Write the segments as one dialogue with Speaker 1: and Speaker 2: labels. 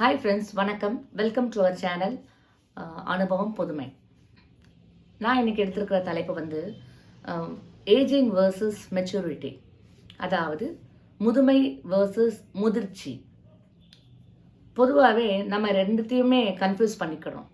Speaker 1: Hi friends வணக்கம். Welcome to our channel அனுபவம் புதுமை. நான் இன்னைக்கு எடுத்திருக்கிற தலைப்பு வந்து ஏஜிங் வேர்சஸ் மெச்சூரிட்டி அதாவது முதுமை வேர்சஸ் முதிர்ச்சி. பொதுவாகவே நம்ம ரெண்டுத்தையுமே கன்ஃபியூஸ் பண்ணிக்கணும்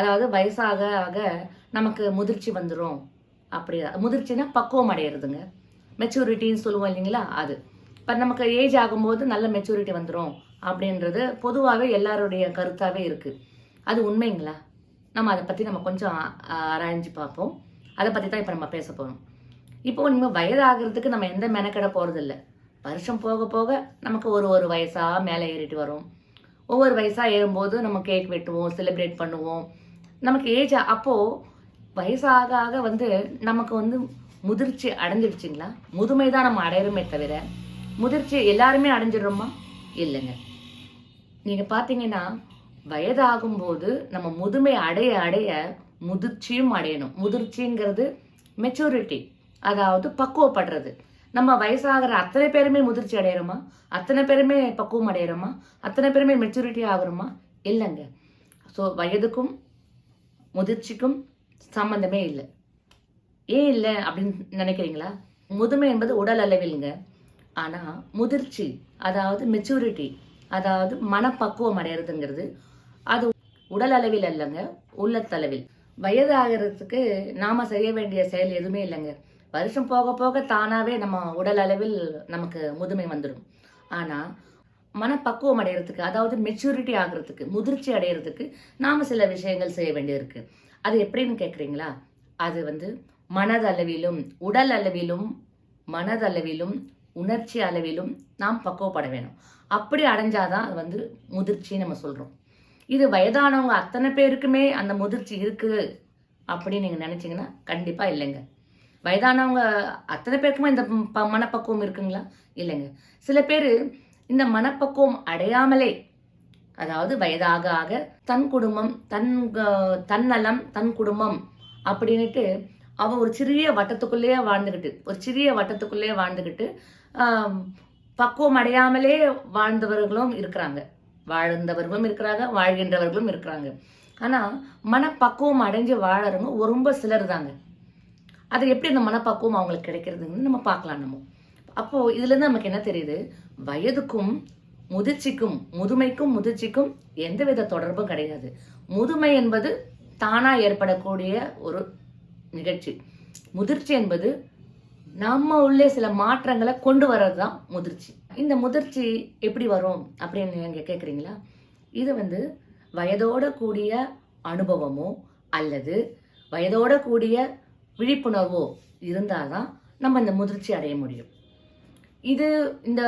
Speaker 1: அதாவது வயசாக ஆக நமக்கு முதிர்ச்சி வந்துடும் அப்படி முதிர்ச்சினா பக்குவம் அடையிறதுங்க. மெச்சூரிட்டின்னு சொல்லுவோம் இல்லைங்களா அது. இப்போ நமக்கு ஏஜ் ஆகும்போது நல்ல மெச்சூரிட்டி வந்துடும் அப்படின்றது பொதுவாகவே எல்லாருடைய கருத்தாகவே இருக்குது அது உண்மைங்களா? நம்ம அதை பற்றி நம்ம கொஞ்சம் ஆராய்ஞ்சு பார்ப்போம். அதை பற்றி தான் இப்போ நம்ம பேச போகிறோம் இப்போ நம்ம வயதாகிறதுக்கு நம்ம எந்த மெனக்கெட போகிறதில்ல வருஷம் போக போக நமக்கு ஒரு ஒரு வயசாக மேலே ஏறிட்டு வரும். ஒவ்வொரு வயசாக ஏறும்போது நம்ம கேக் வெட்டுவோம் செலிப்ரேட் பண்ணுவோம். நமக்கு ஏஜ் அப்போது வயசாக ஆக வந்து நமக்கு வந்து முதிர்ச்சி அடைஞ்சிடுச்சிங்களா? முதுமை தான் நம்ம அடையிறோமே தவிர முதிர்ச்சி எல்லாருமே அடைஞ்சிடுறோமா? இல்லைங்க. நீங்கள் வயதாகும் வயதாகும்போது நம்ம முதுமை அடைய அடைய முதிர்ச்சியும் அடையணும். முதிர்ச்சிங்கிறது மெச்சூரிட்டி அதாவது பக்குவப்படுறது. நம்ம வயசாகிற அத்தனை பேருமே முதிர்ச்சி அடையிறோமா? அத்தனை பேருமே பக்குவம் அடையிறோமா? அத்தனை பேருமே மெச்சூரிட்டி ஆகுறோமா இல்லைங்க. ஸோ வயதுக்கும் முதிர்ச்சிக்கும் சம்பந்தமே இல்லை. ஏன் இல்லை அப்படின்னு நினைக்கிறீங்களா? முதுமை என்பது உடல் அளவில்ங்க. ஆனால் முதிர்ச்சி அதாவது மெச்சூரிட்டி அதாவது மனப்பக்குவம் அடையிறதுங்கிறது. அது உடல் அளவில் அல்லங்க உள்ளத்தளவில் வயதாகிறதுக்கு நாம செய்ய வேண்டிய செயல் எதுவுமே இல்லைங்க. வருஷம் போக போக தானாவே நம்ம உடல் அளவில் நமக்கு முதுமை வந்துடும். ஆனா மனப்பக்குவம் அடையிறதுக்கு அதாவது மெச்சூரிட்டி ஆகிறதுக்கு முதிர்ச்சி அடையிறதுக்கு நாம சில விஷயங்கள் செய்ய வேண்டியிருக்கு. அது எப்படின்னு கேட்குறீங்களா அது வந்து மனதளவிலும் உடல் அளவிலும் மனதளவிலும் உணர்ச்சி அளவிலும் நாம் பக்குவப்பட வேணும். அப்படி அடைஞ்சாதான் அது வந்து முதிர்ச்சி நம்ம சொல்கிறோம் இது வயதானவங்க அத்தனை பேருக்குமே அந்த முதிர்ச்சி இருக்கு அப்படின்னு நீங்கள் நினச்சிங்கன்னா கண்டிப்பாக இல்லைங்க. வயதானவங்க அத்தனை பேருக்குமே இந்த ப- மனப்பக்குவம் இருக்குங்களா? இல்லைங்க. சில பேர் இந்த மனப்பக்குவம் அடையாமலே அதாவது வயதாக ஆக தன் குடும்பம் தன் க- தன்னலம் தன் குடும்பம் அப்படின்ட்டு அவள் ஒரு சிறிய வட்டத்துக்குள்ளேயே வாழ்ந்துக்கிட்டு ஒரு சிறிய வட்டத்துக்குள்ளேயே வாழ்ந்துக்கிட்டு பக்குவம் அடையாமலே வாழ்ந்தவர்களும் இருக்கிறாங்க. வாழ்ந்தவர்களும் இருக்கிறாங்க வாழ்கின்றவர்களும் இருக்கிறாங்க. ஆனால் மனப்பக்குவம் அடைஞ்சு வாழறவங்க ரொம்ப சிலர் தாங்க. அது எப்படி அந்த மனப்பக்குவம் அவங்களுக்கு கிடைக்கிறதுன்னு நம்ம பார்க்கலாம் நம்ம. அப்போது இதுலேருந்து நமக்கு என்ன தெரியுது? வயதுக்கும் முதிர்ச்சிக்கும் முதுமைக்கும் முதிர்ச்சிக்கும் எந்தவித தொடர்பும் கிடையாது. முதுமை என்பது தானாக ஏற்படக்கூடிய ஒரு நிகழ்ச்சி. முதிர்ச்சி என்பது நம்ம உள்ளே சில மாற்றங்களை கொண்டு வர்றது தான் முதிர்ச்சி. இந்த முதிர்ச்சி எப்படி வரும் அப்படின்னு நீங்கள் கேட்குறீங்களா இது வந்து வயதோட கூடிய அனுபவமோ அல்லது வயதோட கூடிய விழிப்புணர்வோ இருந்தாதான் நம்ம இந்த முதிர்ச்சி அடைய முடியும். இது இந்த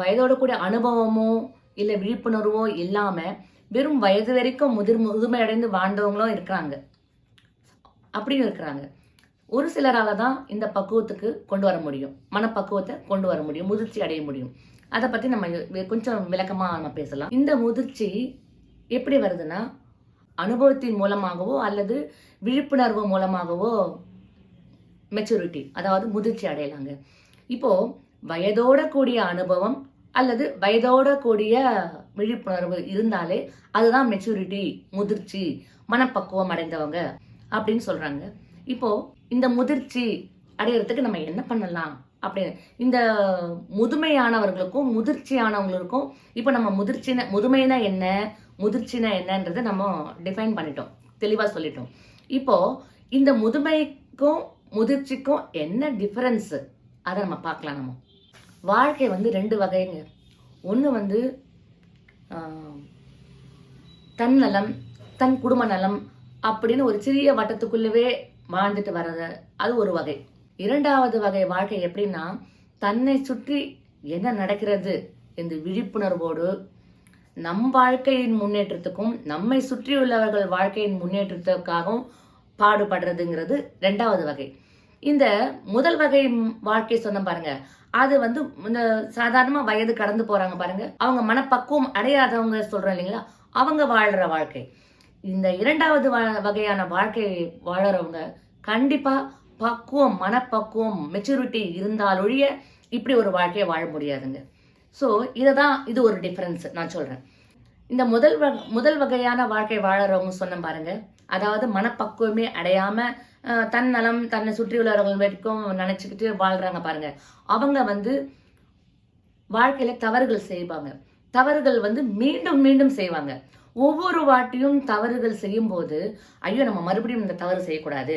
Speaker 1: வயதோட கூடிய அனுபவமோ இல்லை விழிப்புணர்வோ இல்லாமல் வெறும் வயது வரைக்கும் முதிர் முதுமை அடைந்து வாழ்ந்தவங்களும் இருக்கிறாங்க. அப்படியும் இருக்கிறாங்க. ஒரு சிலரால் தான் இந்த பக்குவத்துக்கு கொண்டு வர முடியும். மனப்பக்குவத்தை கொண்டு வர முடியும். முதிர்ச்சி அடைய முடியும். அதை பற்றி நம்ம கொஞ்சம் விளக்கமாக நம்ம பேசலாம். இந்த முதிர்ச்சி எப்படி வருதுன்னா அனுபவத்தின் மூலமாகவோ அல்லது விழிப்புணர்வு மூலமாகவோ மெச்சூரிட்டி அதாவது முதிர்ச்சி அடையலாங்க. இப்போது வயதோட கூடிய அனுபவம் அல்லது வயதோட கூடிய விழிப்புணர்வு இருந்தாலே அதுதான் மெச்சூரிட்டி முதிர்ச்சி மனப்பக்குவம் அடைந்தவங்க அப்படின்னு சொல்கிறாங்க இப்போ இந்த முதிர்ச்சி அடையிறதுக்கு நம்ம என்ன பண்ணலாம் அப்படின்னு. இந்த முதுமையானவர்களுக்கும் முதிர்ச்சியானவங்களுக்கும் இப்போ நம்ம முதிர்ச்சினை முதுமைனா என்ன முதிர்ச்சினா என்னன்றதை நம்ம டிஃபைன் பண்ணிட்டோம். தெளிவாக சொல்லிட்டோம். இப்போ இந்த முதுமைக்கும் முதிர்ச்சிக்கும் என்ன டிஃபரன்ஸ் அதை நம்ம பார்க்கலாம் நம்ம. வாழ்க்கை வந்து ரெண்டு வகைங்க. ஒன்று வந்து தன் நலம் தன் குடும்ப நலம் அப்படின்னு ஒரு சிறிய வட்டத்துக்குள்ளவே வாழ்ந்துட்டு வர்றது அது ஒரு வகை. இரண்டாவது வகை வாழ்க்கை எப்படின்னா தன்னை சுற்றி என்ன நடக்கிறது இந்த விழிப்புணர்வோடு நம் வாழ்க்கையின் முன்னேற்றத்துக்கும் நம்மை சுற்றியுள்ளவர்கள் வாழ்க்கையின் முன்னேற்றத்துக்காகவும் பாடுபடுறதுங்கிறது ரெண்டாவது வகை. இந்த முதல் வகை வாழ்க்கையை வாழ்க்கை சொன்ன பாருங்க அது வந்து இந்த சாதாரணமா வயது கடந்து போறாங்க பாருங்க. அவங்க மனப்பக்குவம் அடையாதவங்க சொல்றோம் இல்லைங்களா? அவங்க வாழ்ற வாழ்க்கை. இந்த இரண்டாவது வ- வகையான வாழ்க்கை வாழறவங்க கண்டிப்பா பக்குவம் மனப்பக்குவம் மெச்சூரிட்டி இருந்தாலொழிய இப்படி ஒரு வாழ்க்கையை வாழ முடியாதுங்க. ஸோ இதை தான் இது ஒரு டிஃப்ரென்ஸ் நான் சொல்றேன். இந்த முதல் வ- முதல் வகையான வாழ்க்கை வாழறவங்க சொன்ன பாருங்க. அதாவது மனப்பக்குவமே அடையாம தன் நலம் தன்னை சுற்றி உள்ளவர்கள் வரைக்கும் நினச்சிக்கிட்டு வாழ்கிறாங்க பாருங்க. அவங்க வந்து வாழ்க்கையில தவறுகள் செய்வாங்க. தவறுகள் வந்து மீண்டும் மீண்டும் செய்வாங்க. ஒவ்வொரு வாட்டியும் தவறுகள் செய்யும்போது ஐயோ நம்ம மறுபடியும் இந்த தவறு செய்யக்கூடாது.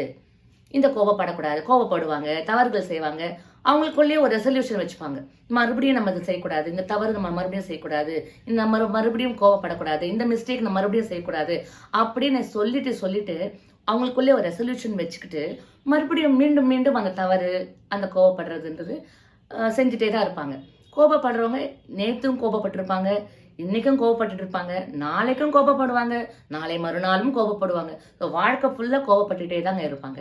Speaker 1: இந்த கோபப்படக்கூடாது கோபப்படுவாங்க தவறுகள் செய்வாங்க. அவங்களுக்குள்ளேயே ஒரு ரெசல்யூஷன் வச்சுப்பாங்க. மறுபடியும் நம்ம இது செய்யக்கூடாது இந்த தவறு நம்ம மறுபடியும் செய்யக்கூடாது இந்த மறு மறுபடியும் கோவப்படக்கூடாது இந்த மிஸ்டேக் நம்ம மறுபடியும் செய்யக்கூடாது அப்படின்னு சொல்லிட்டு சொல்லிட்டு அவங்களுக்குள்ளே ஒரு ரெசல்யூஷன் வச்சுக்கிட்டு மறுபடியும் மீண்டும் மீண்டும் அந்த தவறு அந்த கோவப்படுறதுன்றது செஞ்சுட்டே தான் இருப்பாங்க. கோபப்படுறவங்க நேற்றும் கோபப்பட்டிருப்பாங்க இன்னைக்கும் கோபப்பட்டுட்டு இருப்பாங்க நாளைக்கும் கோபப்படுவாங்க நாளை மறுநாளும் கோபப்படுவாங்க ஸோ வாழ்க்கை ஃபுல்லாக கோபப்பட்டுட்டே தாங்க இருப்பாங்க.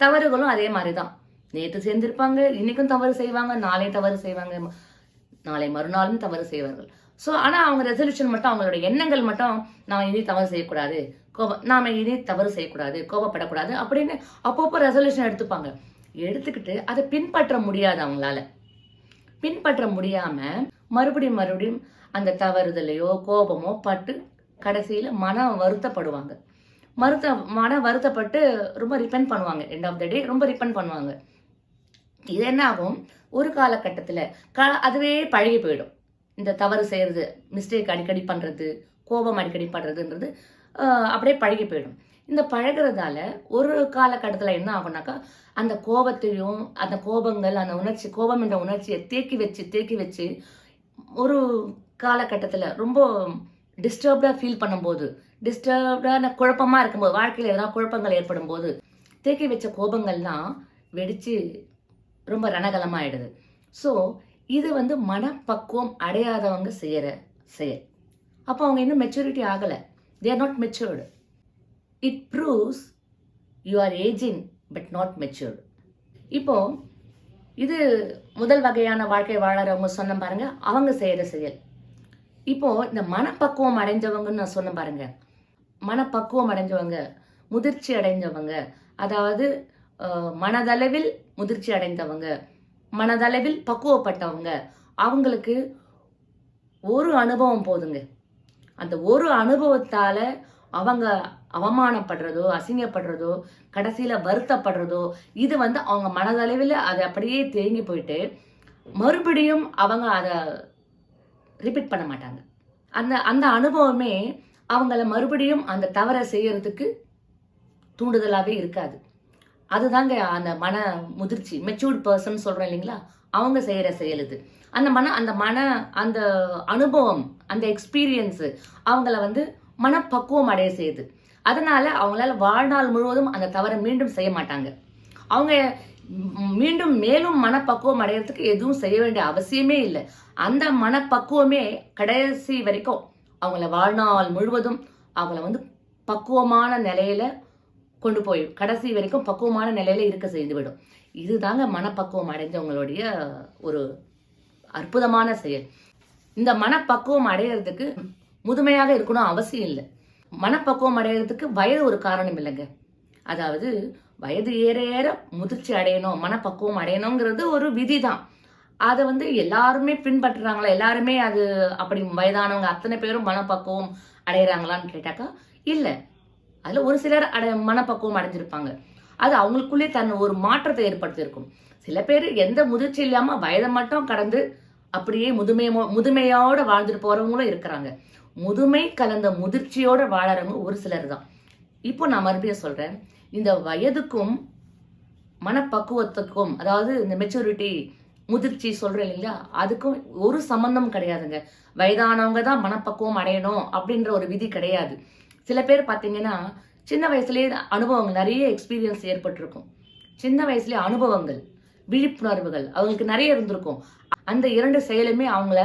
Speaker 1: தவறுகளும் அதே மாதிரி தான் நேற்று சேர்ந்திருப்பாங்க இன்னைக்கும் தவறு செய்வாங்க நாளை தவறு செய்வாங்க நாளை மறுநாளும் தவறு செய்வார்கள். ஸோ ஆனால் அவங்க ரெசல்யூஷன் மட்டும் அவங்களோட எண்ணங்கள் மட்டும் நாம் இனி தவறு செய்யக்கூடாது. கோபம் நாம இனி தவறு செய்யக்கூடாது கோபப்படக்கூடாது அப்படின்னு அப்பப்போ ரெசல்யூஷன் எடுத்துப்பாங்க. எடுத்துக்கிட்டு அதை பின்பற்ற முடியாது அவங்களால. பின்பற்ற முடியாமல் மறுபடியும் மறுபடியும் அந்த தவறுதலையோ கோபமோ பட்டு கடைசியில் மனம் வருத்தப்படுவாங்க. மருத்த மனம் வருத்தப்பட்டு ரொம்ப ரிப்பெண்ட் பண்ணுவாங்க. எண்ட் ஆஃப் த டே ரொம்ப ரிப்பெண்ட் பண்ணுவாங்க. இது என்ன ஆகும் ஒரு காலகட்டத்தில் க அதுவே பழகி போயிடும். இந்த தவறு செய்கிறது மிஸ்டேக் அடிக்கடி பண்ணுறது கோபம் அடிக்கடி பண்ணுறதுன்றது அப்படியே பழகி போயிடும். இந்த பழகுறதால ஒரு காலகட்டத்தில் என்ன ஆகும்னாக்கா அந்த கோபத்தையும் அந்த கோபங்கள் அந்த உணர்ச்சி கோபம் என்ற உணர்ச்சியை தேக்கி வச்சு தேக்கி வச்சு ஒரு காலகட்டத்தில் ரொம்ப டிஸ்டர்ப்டாக ஃபீல் பண்ணும்போது டிஸ்டர்ப்டான குழப்பமாக இருக்கும்போது வாழ்க்கையில் எதனா குழப்பங்கள் ஏற்படும் போது தேக்கி வச்ச கோபங்கள்லாம் வெடித்து ரொம்ப ரணகலமாகிடுது ஸோ இது வந்து மனப்பக்குவம் அடையாதவங்க செய்கிற செயல். அப்போ அவங்க இன்னும் மெச்சூரிட்டி ஆகலை. They are not matured it proves you are ageing but not matured இப்போது இது முதல் வகையான வாழ்க்கை வாழறவங்க சொன்ன பாருங்க அவங்க செய்கிற செயல். இப்போ இந்த மனப்பக்குவம் அடைஞ்சவங்கன்னு நான் சொன்ன பாருங்க. மனப்பக்குவம் அடைஞ்சவங்க முதிர்ச்சி அடைஞ்சவங்க அதாவது மனதளவில் முதிர்ச்சி அடைந்தவங்க மனதளவில் பக்குவப்பட்டவங்க அவங்களுக்கு ஒரு அனுபவம் போதுங்க. அந்த ஒரு அனுபவத்தால அவங்க அவமானப்படுறதோ அசிங்கப்படுறதோ கடைசியில வருத்தப்படுறதோ இது வந்து அவங்க மனதளவில் அதை அப்படியே தேங்கி போயிட்டு மறுபடியும் அவங்க அதை ரிப்பீட் பண்ண மாட்டாங்க. அந்த அந்த அனுபவமே அவங்கள மறுபடியும் அந்த தவறை செய்யறதுக்கு தூண்டுதலாகவே இருக்காது. அதுதாங்க அந்த மன முதிர்ச்சி மெச்சூர்ட் பர்சன் சொல்கிறோம் இல்லைங்களா? அவங்க செய்கிற செயல் இது. அந்த மன அந்த மன அந்த அனுபவம் அந்த எக்ஸ்பீரியன்ஸு அவங்கள வந்து மனப்பக்குவம் அடைய செய்யுது. அதனால அவங்களால வாழ்நாள் முழுவதும் அந்த தவறை மீண்டும் செய்ய மாட்டாங்க. அவங்க மீண்டும் மேலும் மனப்பக்குவம் அடையிறதுக்கு எதுவும் செய்ய வேண்டிய அவசியமே இல்லை. அந்த மனப்பக்குவமே கடைசி வரைக்கும் அவங்கள வாழ்நாள் முழுவதும் அவங்கள வந்து பக்குவமான நிலையில கொண்டு போய் கடைசி வரைக்கும் பக்குவமான நிலையில இருக்க செய்துவிடும். இதுதாங்க மனப்பக்குவம் அடைஞ்சவங்களுடைய ஒரு அற்புதமான செயல். இந்த மனப்பக்குவம் அடையிறதுக்கு முதுமையாக இருக்கணும் அவசியம் இல்லை. மனப்பக்குவம் அடையிறதுக்கு வயது ஒரு காரணம் இல்லைங்க. அதாவது வயது ஏற ஏற முதிர்ச்சி அடையணும் மனப்பக்குவம் அடையணுங்கிறது ஒரு விதி தான் அதை வந்து எல்லாருமே பின்பற்றுறாங்களா? எல்லாருமே அது அப்படி வயதானவங்க அத்தனை பேரும் மனப்பக்குவம் அடையிறாங்களான்னு கேட்டாக்கா இல்லை. அதில் ஒரு சிலர் அடை மனப்பக்குவம் அடைஞ்சிருப்பாங்க. அது அவங்களுக்குள்ளே தன் ஒரு மாற்றத்தை ஏற்படுத்தியிருக்கும். சில பேர் எந்த முதிர்ச்சி இல்லாமல் வயதை மட்டும் கடந்து அப்படியே முதுமை முதுமையோட வாழ்ந்துட்டு போகிறவங்களும் இருக்கிறாங்க. முதுமை கலந்த முதிர்ச்சியோடு வாழறவங்க ஒரு சிலர் தான். இப்போ நான் மறுபடியும் சொல்கிறேன் இந்த வயதுக்கும் மனப்பக்குவத்துக்கும் அதாவது இந்த மெச்சூரிட்டி முதிர்ச்சி சொல்கிறேன் இல்லைங்களா? அதுக்கும் ஒரு சம்பந்தம் கிடையாதுங்க. வயதானவங்க தான் மனப்பக்குவம் அடையணும் அப்படின்ற ஒரு விதி கிடையாது. சில பேர் பார்த்தீங்கன்னா சின்ன வயசுலேயே அனுபவங்கள் நிறைய எக்ஸ்பீரியன்ஸ் ஏற்பட்டிருக்கும். சின்ன வயசுலேயே அனுபவங்கள் விழிப்புணர்வுகள் அவங்களுக்கு நிறைய இருந்திருக்கும். அந்த இரண்டு செயலுமே அவங்கள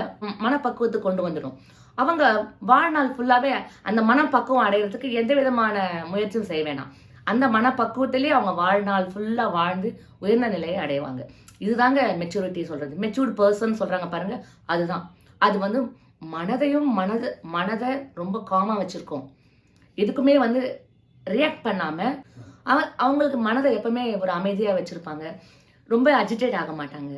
Speaker 1: மனப்பக்குவத்துக்கு கொண்டு வந்துடும். அவங்க வாழ்நாள் ஃபுல்லாகவே அந்த மனப்பக்குவம் அடைகிறதுக்கு எந்த விதமான முயற்சியும் செய்ய வேணாம். அந்த மனப்பக்குவத்திலேயே அவங்க வாழ்நாள் ஃபுல்லாக வாழ்ந்து உயர்ந்த நிலையை அடைவாங்க. இதுதாங்க மெச்சூரிட்டி சொல்கிறது மெச்சூர்டு பர்சன் சொல்கிறாங்க பாருங்கள் அதுதான். அது வந்து மனதையும் மனது மனதை ரொம்ப காமாக வச்சுருக்கோம். எதுக்குமே வந்து ரியாக்ட் பண்ணாமல் அவ அவங்களுக்கு மனதை எப்பவுமே ஒரு அமைதியாக வச்சுருப்பாங்க. ரொம்ப அஜிடேட் ஆக மாட்டாங்க.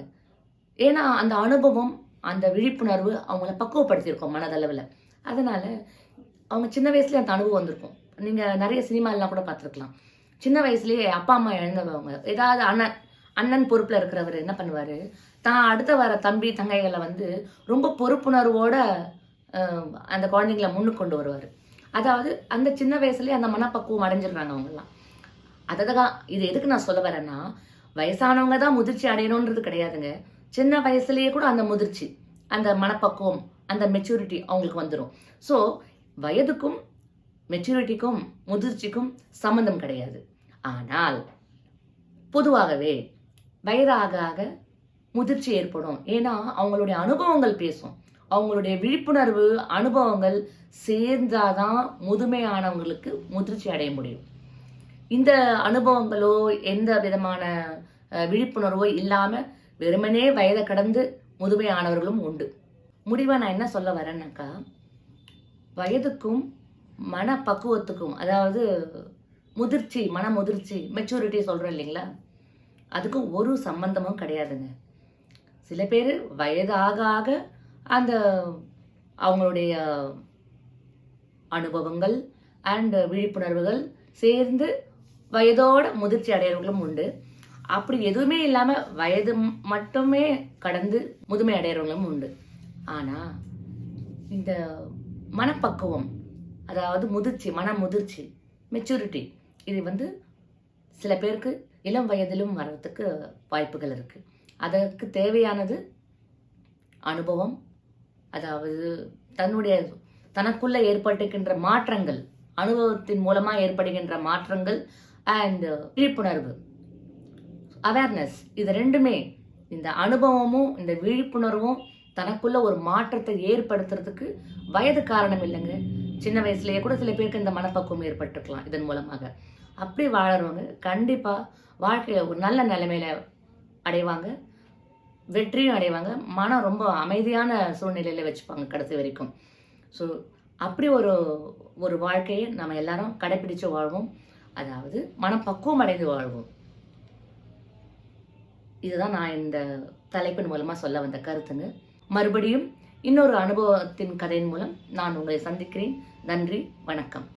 Speaker 1: ஏன்னா அந்த அனுபவம் அந்த விழிப்புணர்வு அவங்கள பக்குவப்படுத்தியிருக்கோம் மனதளவில். அதனால் அவங்க சின்ன வயசுலேயே அந்த அனுபவம் வந்திருக்கும். நீங்கள் நிறைய சினிமாலாம் கூட பார்த்துருக்கலாம். சின்ன வயசுலேயே அப்பா அம்மா இழந்தவங்க. ஏதாவது அண்ணன் அண்ணன் பொறுப்பில் இருக்கிறவர் என்ன பண்ணுவார்? தான் அடுத்த வர தம்பி தங்கைகளை வந்து ரொம்ப பொறுப்புணர்வோட அந்த குழந்தைங்கள முன்னுக்கு கொண்டு வருவார். அதாவது அந்த சின்ன வயசுலேயே அந்த மனப்பக்குவம் அடைஞ்சிடுறாங்க அவங்கெல்லாம். அதை தான் இது எதுக்கு நான் சொல்ல வரேன்னா வயசானவங்க தான் முதிர்ச்சி அடையணுன்றது கிடையாதுங்க. சின்ன வயசுலேயே கூட அந்த முதிர்ச்சி அந்த மனப்பக்குவம் அந்த மெச்சூரிட்டி அவங்களுக்கு வந்துடும் ஸோ வயதுக்கும் மெச்சூரிட்டிக்கும் முதிர்ச்சிக்கும் சம்மந்தம் கிடையாது. ஆனால் பொதுவாகவே வயதாக ஆக முதிர்ச்சி ஏற்படும். ஏன்னா அவங்களுடைய அனுபவங்கள் பேசும். அவங்களுடைய விழிப்புணர்வு அனுபவங்கள் சேர்ந்தாதான் முதுமையானவங்களுக்கு முதிர்ச்சி அடைய முடியும். இந்த அனுபவங்களோ எந்த விதமான விழிப்புணர்வோ இல்லாமல் வெறுமனே வயதை கடந்து முதுமையானவர்களும் உண்டு. முடிவாக நான் என்ன சொல்ல வரேன்னாக்கா வயதுக்கும் மனப்பக்குவத்துக்கும் அதாவது முதிர்ச்சி மன முதிர்ச்சி மெச்சூரிட்டி சொல்கிறோம் இல்லைங்களா? அதுக்கும் ஒரு சம்பந்தமும் கிடையாதுங்க. சில பேர் வயது ஆக ஆக அந்த அவங்களுடைய அனுபவங்கள் அண்ட் விழிப்புணர்வுகள் சேர்ந்து வயதோட முதிர்ச்சி அடையிறவங்களும் உண்டு. அப்படி எதுவுமே இல்லாம வயது மட்டுமே கடந்து முதுமை அடையிறவங்களும் உண்டு. ஆனா இந்த மனப்பக்குவம் அதாவது முதிர்ச்சி மன முதிர்ச்சி மெச்சூரிட்டி இது வந்து சில பேருக்கு இளம் வயதிலும் வர்றதுக்கு வாய்ப்புகள் இருக்கு. அதற்கு தேவையானது அனுபவம் அதாவது தன்னுடைய தனக்குள்ள ஏற்பட்டுகின்ற மாற்றங்கள் அனுபவத்தின் மூலமா ஏற்படுகின்ற மாற்றங்கள் அண்ட் விழிப்புணர்வு. அவேர்னஸ் இது ரெண்டுமே. இந்த அனுபவமும் இந்த விழிப்புணர்வும் தனக்குள்ள ஒரு மாற்றத்தை ஏற்படுத்துறதுக்கு வயது காரணம் இல்லைங்க. சின்ன வயசுலேயே கூட சில பேருக்கு இந்த மனப்பக்குவம் ஏற்பட்டுக்கலாம் இதன் மூலமாக. அப்படி வாழறவங்க கண்டிப்பாக வாழ்க்கையை ஒரு நல்ல நிலைமையில அடைவாங்க. வெற்றியும் அடைவாங்க. மனம் ரொம்ப அமைதியான சூழ்நிலையில் வச்சுப்பாங்க கடைசி வரைக்கும். ஸோ அப்படி ஒரு ஒரு வாழ்க்கையை நம்ம எல்லாரும் கடைபிடிச்சு வாழ்வோம். அதாவது மனப்பக்குவம் அடைந்து வாழ்வோம். இதுதான் நான் இந்த தலைப்பின் மூலமாக சொல்ல வந்த கருத்துங்க. மறுபடியும் இன்னொரு அனுபவத்தின் கதையின் மூலம் நான் உங்களை சந்திக்கிறேன். நன்றி வணக்கம்.